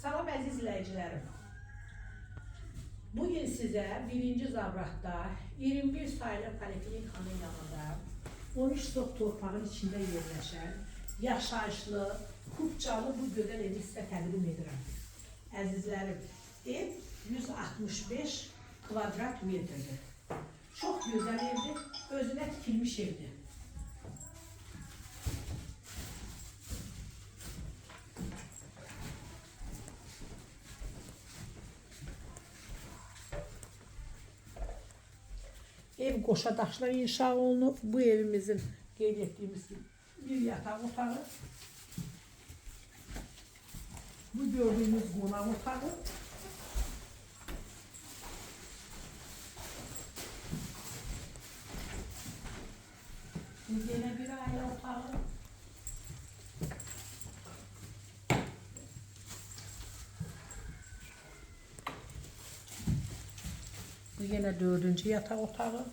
Salam əziz izləyicilərim. Bugün sizə birinci Zabratda 21 sayılı poliklinikanın yanında 13 sot torpağın içində yerləşən yaşayışlı, kupçalı bu gözəl evi sizə təqdim edirəm. Əzizlərim, ev 165 kvadrat metrdir. Çox gözəl evdir, özünə tikilmiş evdir. Ev qoşa daşla inşa olunub. Bu evimizin qeyd etdiyimiz bir yataq otağı. Bu gördüyünüz qonaq otağı. Bu yine bir aile otağı. Bu yine dördüncü yatak otağı.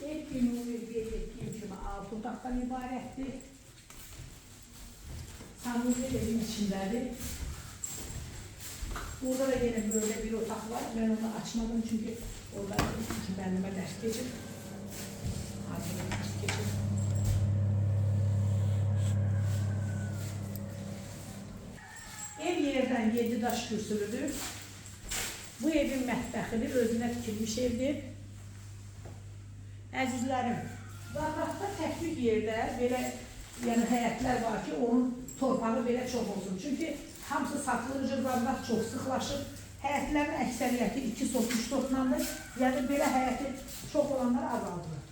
İlk günümüz bir gibi altı otaktan ibaretti. Sanırım evin içindedir. Burada da yine böyle bir otak var. Ben onu açmadım çünkü orada kendime ders geçip. Ders geçip. Yerdən 7 daş kürsülüdür. Bu evin mətbəxidir, özünə tikilmiş evdir. Əzizlərim, Zabratda təklik yerdə belə yəni həyətlər var ki, onun torpağı belə çox olsun. Çünki hamısı satılınca Zabrat çox sıxlaşıb. Həyətlərin əksəriyyəti 2 sot, 3 sotlandır. Yəni belə həyəti çox olanlar azaldır.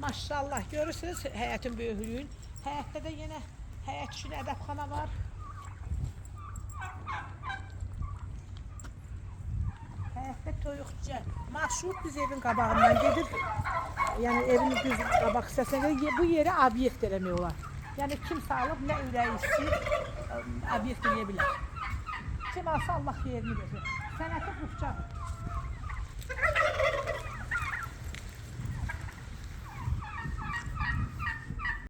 Maşallah görürsünüz həyətin böyüklüyün. Həyətdə də yenə həyət üçün ədəbxana var. Həyətdə toyuqca. Marşrut biz evin qabağından gedir. Yəni evin düz qabaq hissəsinə. Bu yeri obyekt eləmək olar. Yəni kimsə alıb nə ürəyi istəyir, ə, obyekt eləyə bilər. Kim alsa Allah xeyrini versin. Sənəti qufçadır.